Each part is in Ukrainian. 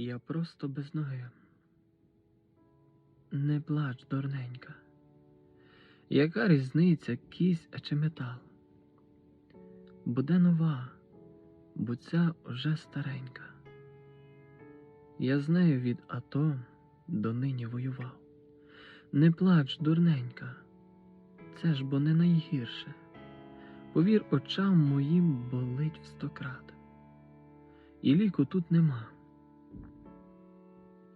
Я просто без ноги. Не плач, дурненька. Яка різниця, кість чи метал? Буде нова, бо ця уже старенька. Я з нею від АТО до нині воював. Не плач, дурненька, це ж бо не найгірше. Повір очам моїм болить в сто крат. І ліку тут нема.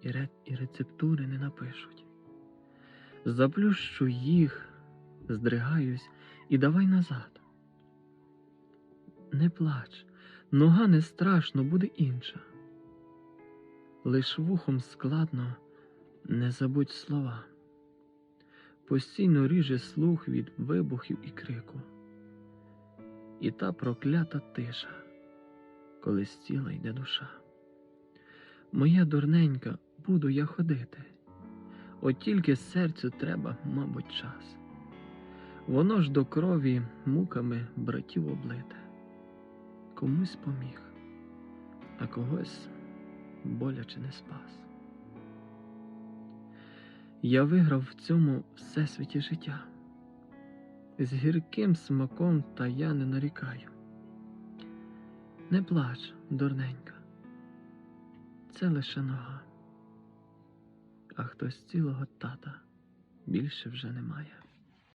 І, ре... і рецептури не напишуть. Заплющу їх, здригаюсь і давай назад. Не плач, нога не страшно, буде інша. Лиш вухом складно, не забудь слова. Постійно ріже слух від вибухів і крику. І та проклята тиша, коли з тіла йде душа. Моя дурненька, буду я ходити, от тільки серцю треба, мабуть, час. Воно ж до крові муками братів облите, комусь поміг, а когось боляче не спас. Я виграв в цьому всесвіті життя. З гірким смаком та я не нарікаю. Не плач, дурненька, це лише нога, а хтось цілого тата більше вже немає.